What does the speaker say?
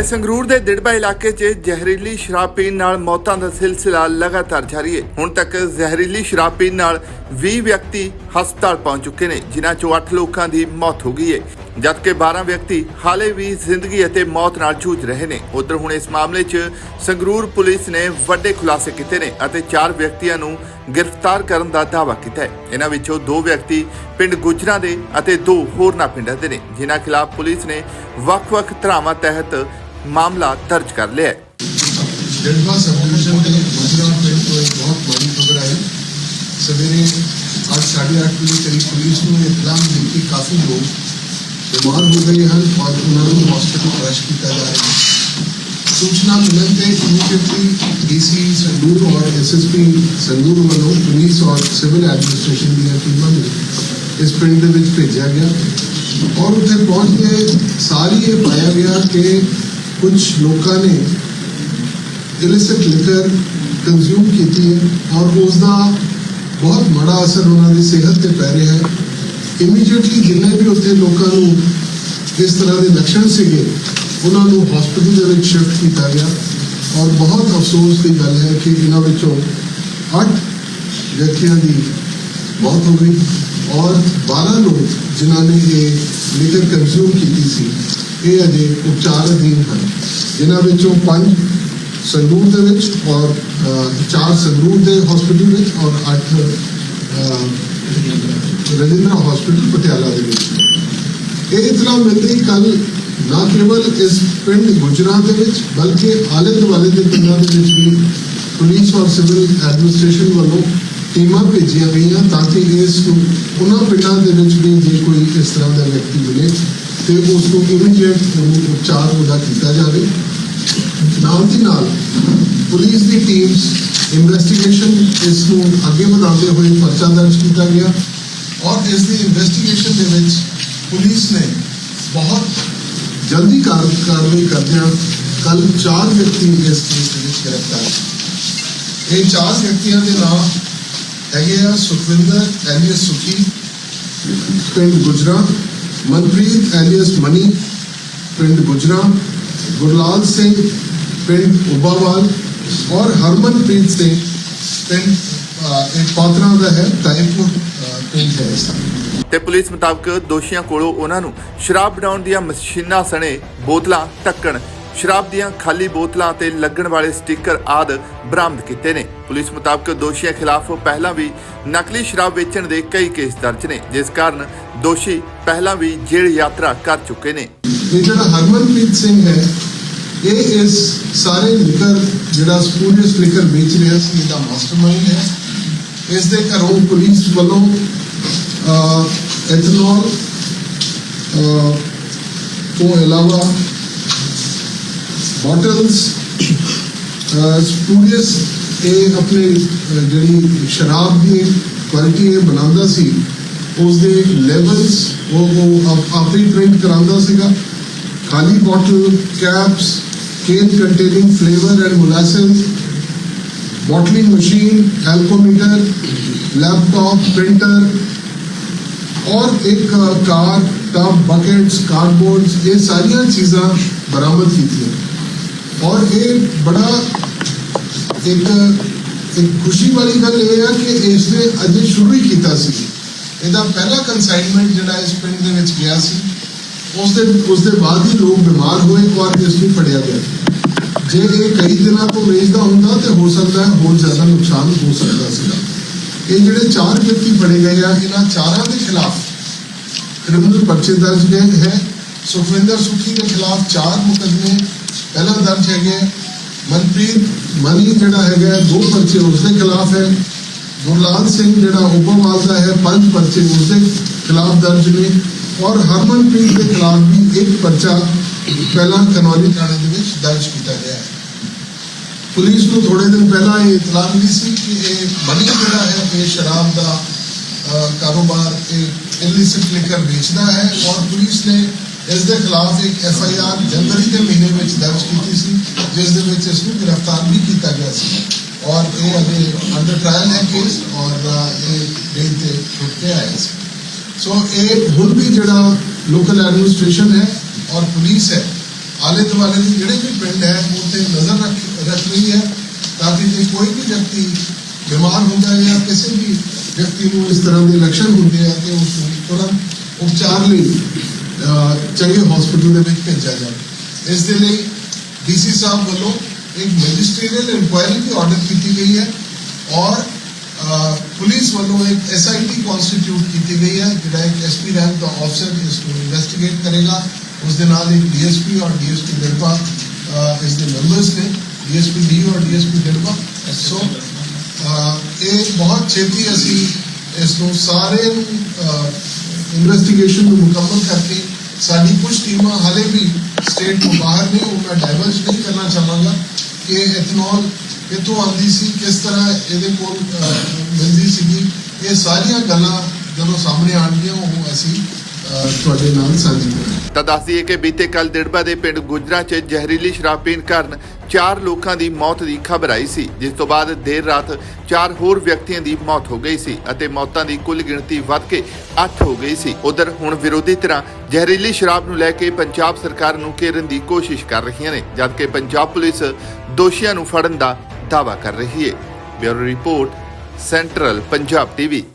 ਤੇ ਸੰਗਰੂਰ ਦੇ ਦਿੜਬਾ ਇਲਾਕੇ 'ਚ ਜ਼ਹਿਰੀਲੀ ਸ਼ਰਾਬ ਪੀਣ ਨਾਲ ਮੌਤਾਂ ਦਾ ਸਿਲਸਿਲਾ ਲਗਾਤਾਰ ਜਾਰੀ ਹੈ। ਹੁਣ ਤੱਕ ਜ਼ਹਿਰੀਲੀ ਸ਼ਰਾਬ ਪੀਣ ਨਾਲ 20 ਵਿਅਕਤੀ ਹਸਪਤਾਲ ਪਹੁੰਚ ਚੁੱਕੇ ਨੇ, ਜਿਨ੍ਹਾਂ 'ਚੋਂ 8 ਲੋਕਾਂ ਦੀ ਮੌਤ ਹੋ ਗਈ ਹੈ। ਜਦਕਿ 12 ਵਿਅਕਤੀ ਹਾਲੇ ਵੀ ਜ਼ਿੰਦਗੀ ਅਤੇ ਮੌਤ ਨਾਲ ਜੂਝ ਰਹੇ ਨੇ। ਉਧਰ ਹੁਣ ਇਸ ਮਾਮਲੇ 'ਚ ਸੰਗਰੂਰ ਪੁਲਿਸ ਨੇ ਵੱਡੇ ਖੁਲਾਸੇ ਕੀਤੇ ਨੇ ਅਤੇ 4 ਵਿਅਕਤੀਆਂ ਨੂੰ ਗ੍ਰਿਫਤਾਰ ਕਰਨ ਦਾ ਦਾਅਵਾ ਕੀਤਾ ਹੈ। ਇਹਨਾਂ ਵਿੱਚੋਂ 2 ਵਿਅਕਤੀ ਪਿੰਡ ਗੁਜਰਾਂ ਦੇ ਅਤੇ 2 ਹੋਰਨਾਂ ਪਿੰਡਾਂ ਦੇ ਨੇ, ਜਿਨ੍ਹਾਂ ਖਿਲਾਫ ਪੁਲਿਸ ਨੇ ਵੱਖ-ਵੱਖ ਧਾਰਾਵਾਂ ਤਹਿਤ मामला दर्ज कर लिया तो सवेरे आज साढ़े आठ बजे करीब पुलिस ने इतलाम दी कि काफ़ी लोग। बीमार हो गए हैं और उन्होंने हॉस्पिटल क्रश किया जा रहा है। सूचना मिलते इमीडिएटली डीसी संदूर और एसएसपी संदूर वालों पुलिस और सिविल एडमिनिस्ट्रेशन दी ने इस पिंड भेजा गया। और उत्थे पहुँच के सारी ये पाया गया कि ਟੀਮਾਂ ਨੂੰ ਇਸ ਪਿੰਡ ਦੇ ਵਿੱਚ ਭੇਜਿਆ ਗਿਆ ਔਰ ਉੱਥੇ ਪਹੁੰਚ ਕੇ ਸਾਰੀ ਇਹ ਪਾਇਆ ਗਿਆ ਕਿ ਕੁਝ ਲੋਕਾਂ ਨੇ ਇਲਿਸਿਟ ਲਿਕਰ ਕੰਜ਼ਿਊਮ ਕੀਤੀ ਹੈ ਔਰ ਉਸ ਦਾ ਬਹੁਤ ਮਾੜਾ ਅਸਰ ਉਹਨਾਂ ਦੀ ਸਿਹਤ ਤੇ ਪੈ ਰਿਹਾ ਹੈ ਇਮੀਡੀਏਟਲੀ ਜਿੰਨੇ ਵੀ ਉੱਥੇ ਲੋਕਾਂ ਨੂੰ ਇਸ ਤਰ੍ਹਾਂ ਦੇ ਲੱਛਣ ਸੀਗੇ ਉਹਨਾਂ ਨੂੰ ਹਸਪੀਟਲ ਦੇ ਵਿੱਚ ਸ਼ਿਫਟ ਕੀਤਾ ਗਿਆ ਔਰ ਬਹੁਤ ਅਫਸੋਸ ਦੀ ਗੱਲ ਹੈ ਕਿ ਇਹਨਾਂ ਵਿੱਚੋਂ 8 ਵਿਅਕਤੀਆਂ ਦੀ ਮੌਤ ਹੋ ਗਈ ਔਰ 12 ਲੋਕ ਜਿਨ੍ਹਾਂ ਨੇ ਇਹ ਲਿਕਰ ਕੰਜ਼ਿਊਮ ਕੀਤੀ ਸੀ ਇਹ ਅਜੇ ਉਪਚਾਰ ਅਧੀਨ ਹਨ ਜਿਨ੍ਹਾਂ ਵਿੱਚੋਂ 5 ਸੰਗਰੂਰ ਦੇ ਵਿੱਚ ਔਰ ਅ, ਚਾਰ ਸੰਗਰੂਰ ਦੇ ਹਸਪੀਟਲ ਵਿੱਚ ਔਰ 8 ਰਜਿੰਦਰਾ ਹਸਪੀਟਲ ਪਟਿਆਲਾ ਦੇ ਵਿੱਚ ਇਹ ਇਤਲਾ ਮਿਲਦੀ ਕੱਲ ਨਾ ਕੇਵਲ ਇਸ ਪਿੰਡ ਗੁਜਰਾਂ ਦੇ ਵਿੱਚ ਬਲਕਿ ਆਲੇ ਦੁਆਲੇ ਦੇ ਪਿੰਡਾਂ ਦੇ ਵਿੱਚ ਵੀ ਪੁਲਿਸ ਔਰ ਸਿਵਲ ਐਡਮਿਨਿਸਟ੍ਰੇਸ਼ਨ ਵੱਲੋਂ ਟੀਮਾਂ ਭੇਜੀਆਂ ਗਈਆਂ ਤਾਂ ਕਿ ਇਸ ਨੂੰ ਉਹਨਾਂ ਪਿੰਡਾਂ ਦੇ ਵਿੱਚ ਵੀ ਜੇ ਕੋਈ ਇਸ ਤਰ੍ਹਾਂ ਦਾ ਵਿਅਕਤੀ ਮਿਲੇ ਤੇ ਉਸ ਨੂੰ ਇਮੀਡੀਏਟ ਉਪਚਾਰ ਉਹਦਾ ਕੀਤਾ ਜਾਵੇ ਨਾਲ ਦੀ ਨਾਲ ਪੁਲਿਸ ਦੀ ਟੀਮਸ ਇਨਵੈਸਟੀਗੇਸ਼ਨ ਇਸ ਨੂੰ ਅੱਗੇ ਵਧਾਉਂਦੇ ਹੋਏ ਪਰਚਾ ਦਰਜ ਕੀਤਾ ਗਿਆ ਔਰ ਇਸ ਦੀ ਇਨਵੈਸਟੀਗੇਸ਼ਨ ਦੇ ਵਿੱਚ ਪੁਲਿਸ ਨੇ ਬਹੁਤ ਜਲਦੀ ਕਾਰ ਕਾਰਵਾਈ ਕਰਦਿਆਂ ਕੱਲ ਚਾਰ ਵਿਅਕਤੀ ਇਸ ਕੇਸ ਦੇ ਵਿੱਚ ਗ੍ਰਿਫਤਾਰ ਕੀਤੇ। ਇਹ ਚਾਰ ਵਿਅਕਤੀਆਂ ਦੇ ਨਾਮ ਹੈਗੇ ਆ ਸੁਖਵਿੰਦਰ ਐਲੀਅਸ ਸੁਖੀ ਪਿੰਡ ਗੁਜਰਾ ਮਨਪ੍ਰੀਤ ਐਲੀਅਸ ਮਨੀ ਪਿੰਡ ਗੁਜਰਾ ਗੁਰਲਾਲ ਸਿੰਘ ਪਿੰਡ ਉਬਾਵਾਲ ਔਰ ਹਰਮਨਪ੍ਰੀਤ ਸਿੰਘ ਪਿੰਡ ਇੱਕ ਪਾਤਰਾ ਦਾ ਹੈ ਟਾਈਪੁਰ ਅਹ, ਪਿੰਡ ਹੈ ਇਸ ਤੇ ਪੁਲਿਸ ਮੁਤਾਬਕ ਦੋਸ਼ੀਆਂ ਕੋਲੋਂ ਉਹਨਾਂ ਨੂੰ ਸ਼ਰਾਬ ਬਣਾਉਣ ਦੀਆਂ ਮਸ਼ੀਨਾਂ ਸਣੇ ਬੋਤਲਾਂ ਢੱਕਣ ਸ਼ਰਾਬ ਦੀਆਂ ਖਾਲੀ ਬੋਤਲਾਂ ਤੇ ਲੱਗਣ ਵਾਲੇ ਸਟicker ਆਦ ਬਰਾਮਦ ਕੀਤੇ ਨੇ। ਪੁਲਿਸ ਮੁਤਾਬਕ ਦੋਸ਼ੀਆਂ ਖਿਲਾਫ ਪਹਿਲਾਂ ਵੀ ਨਕਲੀ ਸ਼ਰਾਬ ਵੇਚਣ ਦੇ ਕਈ ਕੇਸ ਦਰਜ ਨੇ ਜਿਸ ਕਾਰਨ ਦੋਸ਼ੀ ਪਹਿਲਾਂ ਵੀ ਜੇਲ੍ਹ ਯਾਤਰਾ ਕਰ ਚੁੱਕੇ ਨੇ। ਇਹ ਜਿਹੜਾ ਹਰਮਨਪ੍ਰੀਤ ਸਿੰਘ ਹੈ। ਇਹ ਇਸ ਸਾਰੇ ਲਿਕਰ ਜਿਹੜਾ ਸਪੂਰੀਅਸ ਲਿਕਰ ਵੇਚ ਰਿਹਾ ਸੀ ਇਹਦਾ ਮਾਸਟਰਮਾਈਂਡ ਹੈ। ਇਸ ਦੇ ਘਰੋਂ ਪੁਲਿਸ ਵੱਲੋਂ ਐਥਨੋਲ ਅਹ, ਤੋਂ ਇਲਾਵਾ ਬੋਟਲਸ ਸਪੂਰੀਅਸ ਇਹ ਆਪਣੇ ਅਹ, ਜਿਹੜੀ ਸ਼ਰਾਬ ਦੀ ਕੁਆਲਿਟੀ ਇਹ ਬਣਾਉਂਦਾ ਸੀ ਉਸ ਦੇ ਲੈਵਲਸ ਉਹ ਉਹ ਆਪ- ਆਪ ਹੀ ਪ੍ਰਿੰਟ ਕਰਾਉਂਦਾ ਸੀਗਾ ਖਾਲੀ bottle caps can containing flavour and molasses bottling machine alcometer laptop printer ਔਰ ਇੱਕ ਕਾਰ ਟਬ ਬਕੇਟਸ ਕਾਰਡਬੋਰਡਸ ਇਹ ਸਾਰੀਆਂ ਚੀਜ਼ਾਂ ਬਰਾਮਦ ਕੀਤੀਆਂ ਔਰ ਇਹ ਬੜਾ ਇੱਕ ਇੱਕ ਖੁਸ਼ੀ ਵਾਲੀ ਗੱਲ ਇਹ ਆ ਕਿ ਇਸ ਨੇ ਅਜੇ ਸ਼ੁਰੂ ਹੀ ਕੀਤਾ ਸੀ। ਇਹਦਾ ਪਹਿਲਾ ਕਨਸਾਈਨਮੈਂਟ ਜਿਹੜਾ ਇਸ ਪਿੰਡ ਦੇ ਵਿੱਚ ਗਿਆ ਸੀ ਉਸ ਦੇ ਉਸ ਦੇ ਬਾਅਦ ਹੀ ਲੋਕ ਬਿਮਾਰ ਹੋਏ ਔਰ ਇਸ ਨੂੰ ਫੜਿਆ ਗਿਆ। ਜੇ ਇਹ ਕਈ ਦਿਨਾਂ ਤੋਂ ਵੇਚਦਾ ਹੁੰਦਾ ਤੇ ਹੋ ਸਕਦਾ ਹੈ ਹੋਰ ਜ਼ਿਆਦਾ ਨੁਕਸਾਨ ਹੋ ਸਕਦਾ ਸੀਗਾ ਇਹ ਜਿਹੜੇ ਚਾਰ ਵਿਅਕਤੀ ਫੜੇ ਗਏ ਆ, ਇਹਨਾਂ ਚਾਰਾਂ ਦੇ ਖਿਲਾਫ ਕ੍ਰਿਮੀਨਲ ਪਰਚੇ ਦਰਜ ਗਏ ਹੈ। ਸੁਖਵਿੰਦਰ ਸੁਖੀ ਦੇ ਖਿਲਾਫ ਚਾਰ ਮੁਕੱਦਮੇ ਪਹਿਲਾਂ ਦਰਜ ਹੈਗੇ ਹੈ। ਮਨਪ੍ਰੀਤ ਮਨੀ ਜਿਹੜਾ ਹੈਗਾ ਹੈ, ਦੋ ਪਰਚੇ ਉਸ ਦੇ ਖਿਲਾਫ ਹੈ ਗੁਰਲਾਲ ਸਿੰਘ ਜਿਹੜਾ ਉਪਰਵਾਲ ਦਾ ਹੈ ਪੰਜ ਪਰਚੇ ਉਸ ਦੇ ਖਿਲਾਫ ਦਰਜ ਨੇ ਔਰ ਹਰਮਨਪ੍ਰੀਤ ਦੇ ਖਿਲਾਫ ਵੀ ਇੱਕ ਪਰਚਾ ਪਹਿਲਾਂ ਕਨੌਲੀ ਥਾਣੇ ਦੇ ਵਿੱਚ ਦਰਜ ਕੀਤਾ ਗਿਆ ਹੈ ਪੁਲਿਸ ਨੂੰ ਥੋੜੇ ਦਿਨ ਪਹਿਲਾਂ ਇਹ ਇਤਲਾਹ ਮਿਲੀ ਸੀ ਕਿ ਇਹ ਮਨੀ ਜਿਹੜਾ ਹੈ ਇਹ ਸ਼ਰਾਬ ਦਾ ਅਹ, ਕਾਰੋਬਾਰ ਇਹ ਇਲਿਸਿਟ ਲਿਕਰ ਵੇਚਦਾ ਹੈ ਔਰ ਪੁਲਿਸ ਨੇ ਇਸ ਦੇ ਖਿਲਾਫ ਇੱਕ ਐਫ ਆਈ ਆਰ ਜਨਵਰੀ ਦੇ ਮਹੀਨੇ ਵਿੱਚ ਦਰਜ ਕੀਤੀ ਸੀ ਜਿਸ ਦੇ ਵਿੱਚ ਇਸ ਨੂੰ ਗ੍ਰਿਫਤਾਰ ਵੀ ਕੀਤਾ ਗਿਆ ਸੀ ਔਰ ਇਹ ਅਜੇ ਅੰਡਰ ਟ੍ਰਾਇਲ ਹੈ ਕੇਸ ਔਰ ਅਹ, ਇਹ ਬੇਲ ਤੇ ਛੁੱਟ ਕੇ ਆਇਆ ਸੀ ਸੋ ਇਹ ਹੁਣ ਵੀ ਜਿਹੜਾ ਲੋਕਲ ਐਡਮਿਨਿਸਟ੍ਰੇਸ਼ਨ ਹੈ ਔਰ ਪੁਲਿਸ ਹੈ ਆਲੇ ਦੁਆਲੇ ਦੇ ਜਿਹੜੇ ਵੀ ਪਿੰਡ ਹੈ ਉੱਥੇ ਨਜ਼ਰ ਰੱਖ ਰੱਖ ਰਹੀ ਹੈ ਤਾਂ ਕਿ ਜੇ ਕੋਈ ਵੀ ਵਿਅਕਤੀ ਬਿਮਾਰ ਹੁੰਦਾ ਹੈ ਜਾਂ ਕਿਸੇ ਵੀ ਵਿਅਕਤੀ ਨੂੰ ਇਸ ਤਰ੍ਹਾਂ ਦੇ ਲੱਛਣ ਹੁੰਦੇ ਆ ਕਿ ਉਸ ਨੂੰ ਤੁਰੰਤ ਉਪਚਾਰ ਲਈ ਅਹ, ਚੰਗੇ ਹਸਪੀਟਲ ਦੇ ਵਿੱਚ ਭੇਜਿਆ ਜਾਵੇ ਇਸ ਦੇ ਲਈ ਡੀਸੀ ਸਾਹਿਬ ਵੱਲੋਂ ਇੱਕ ਮੈਜਿਸਟਰੀਅਲ ਇਨਕੁਆਇਰੀ ਦੀ ਆਰਡਰ ਕੀਤੀ ਗਈ ਹੈ ਔਰ ਅਹ, ਪੁਲਿਸ ਵੱਲੋਂ ਇੱਕ ਐਸਆਈਟੀ ਕਨਸਟੀਟਿਊਟ ਕੀਤੀ ਗਈ ਹੈ ਜਿਹੜਾ ਇੱਕ ਐਸਪੀ ਰੈਂਕ ਦਾ ਅਫਸਰ ਇਸ ਨੂੰ ਇਨਵੈਸਟੀਗੇਟ ਕਰੇਗਾ ਉਸ ਦੇ ਨਾਲ ਇੱਕ ਡੀਐਸਪੀ ਔਰ ਡੀਐਸਪੀ ਡਿਰਪਾ ਇਸ ਦੇ ਮੈਂਬਰਸ ਨੇ ਡੀਐਸਪੀ ਡੀ ਔਰ ਡੀਐਸਪੀ ਡਿਰਪਾ ਸੋ ਅਹ, ਇਹ ਬਹੁਤ ਛੇਤੀ ਅਸੀਂ ਇਸ ਨੂੰ ਸਾਰੇ ਨੂੰ ਇਨਵੈਸਟੀਗੇਸ਼ਨ ਨੂੰ ਮੁਕੰਮਲ ਕਰਕੇ ਸਾਡੀ ਕੁਝ ਟੀਮਾਂ ਹਾਲੇ ਵੀ ਸਟੇਟ ਤੋਂ ਬਾਹਰ ਨੇ, ਉਹ ਮੈਂ ਡਾਈਵਰਜ ਨਹੀਂ ਕਰਨਾ ਚਾਹਾਂਗਾ ਕਿ ਐਥਨੋਲ ਕਿੱਥੋਂ ਆਉਂਦੀ ਸੀ, ਕਿਸ ਤਰ੍ਹਾਂ ਇਹਦੇ ਕੋਲ ਮਿਲਦੀ ਸੀਗੀ। ਇਹ ਸਾਰੀਆਂ ਗੱਲਾਂ ਜਦੋਂ ਸਾਹਮਣੇ ਆਣਗੀਆਂ ਉਹ ਅਸੀਂ ਤੁਹਾਡੇ ਨਾਲ ਸਾਂਝੀ ਕਰਾਂਗੇ। ਤਾਂ ਦੱਸ ਦਈਏ ਕਿ ਬੀਤੇ ਕੱਲ ਦਿੜਬਾ ਦੇ ਪਿੰਡ ਗੁਜਰਾ 'ਚ ਜ਼ਹਿਰੀਲੀ ਸ਼ਰਾਬ ਪੀਣ ਕਾਰਨ ਚਾਰ ਲੋਕਾਂ ਦੀ ਮੌਤ ਦੀ ਖਬਰ ਆਈ ਸੀ, ਜਿਸ ਤੋਂ ਬਾਅਦ ਦੇਰ ਰਾਤ ਚਾਰ ਹੋਰ ਵਿਅਕਤੀਆਂ ਦੀ ਮੌਤ ਹੋ ਗਈ ਸੀ ਅਤੇ ਮੌਤਾਂ ਦੀ ਕੁੱਲ ਗਿਣਤੀ ਵੱਧ ਕੇ 8 ਹੋ ਗਈ ਸੀ। ਉਧਰ ਹੁਣ ਵਿਰੋਧੀ ਧਿਰਾਂ ਜ਼ਹਿਰੀਲੀ ਸ਼ਰਾਬ ਨੂੰ ਲੈ ਕੇ ਪੰਜਾਬ ਸਰਕਾਰ ਨੂੰ ਘੇਰਨ ਦੀ ਕੋਸ਼ਿਸ਼ ਕਰ ਰਹੀਆਂ ਨੇ, ਜਦਕਿ ਪੰਜਾਬ ਪੁਲਿਸ ਦੋਸ਼ੀਆਂ ਨੂੰ ਫੜਨ ਦਾ ਦਾਅਵਾ ਕਰ ਰਹੀ ਹੈ। Bureau report, central Punjab TV.